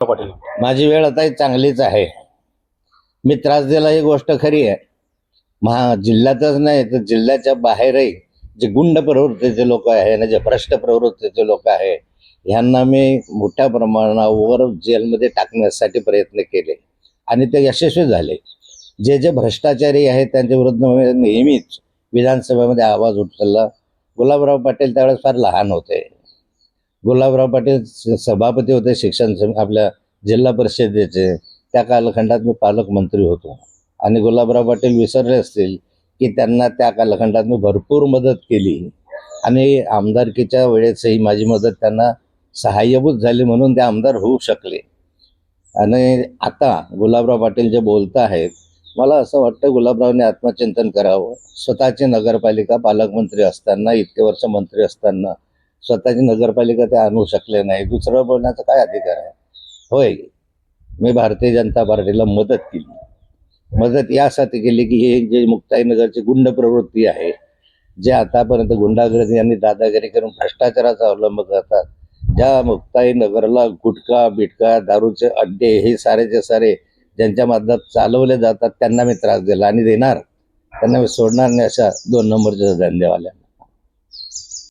पाटील. माझी वेळ आता चांगलीच आहे. मी त्रास दिला ही गोष्ट खरी आहे. महा जिल्ह्यातच नाही तर जिल्ह्याच्या बाहेरही जे गुंड प्रवृत्तीचे लोक आहे ना जे भ्रष्ट प्रवृत्तीचे लोक आहे ह्यांना मी मोठ्या प्रमाणावर जेलमध्ये टाकण्यासाठी प्रयत्न केले. आणि ते यशस्वी झाले. जे जे भ्रष्टाचारी आहेत त्यांच्या विरुद्ध नेहमीच विधानसभेमध्ये आवाज उचलला गुलाबराव पाटील त्यावेळेस फार लहान होते. गुलाबराव पाटील सभापती होते शिक्षण आपल्या जिल्हा परिषदेचे. त्या कालखंडात मी पालकमंत्री होतो. आणि गुलाबराव पाटील विसरले असतील की त्यांना त्या कालखंडात मी भरपूर मदत केली. आणि आमदारकीच्या वेळेसही माझी मदत त्यांना सहाय्यभूत झाली म्हणून ते आमदार होऊ शकले. आणि आता गुलाबराव पाटील जे बोलत आहेत मला असं वाटतं गुलाबरावने आत्मचिंतन करावं. स्वतःची नगरपालिका पालकमंत्री असताना इतके वर्ष मंत्री असताना स्वतःची नगरपालिका ते आणू शकले नाही. दुसरं बोलण्याचा काय अधिकार आहे? होय. मी भारतीय जनता पार्टीला मदत केली. मदत यासाठी केली की हे जे मुक्ताईनगरची गुंड प्रवृत्ती आहे जे आतापर्यंत गुंडागर्दी आणि दादागिरी करून भ्रष्टाचाराचा अवलंब करतात ज्या मुक्ताई नगरला गुटखा बिटका दारूचे अड्डे हे सारेचे सारे ज्यांच्या मदत चालवले जातात त्यांना मी त्रास दिला आणि देणार. त्यांना मी सोडणार नाही अशा दोन नंबरच्या धंदेवाल्यांना.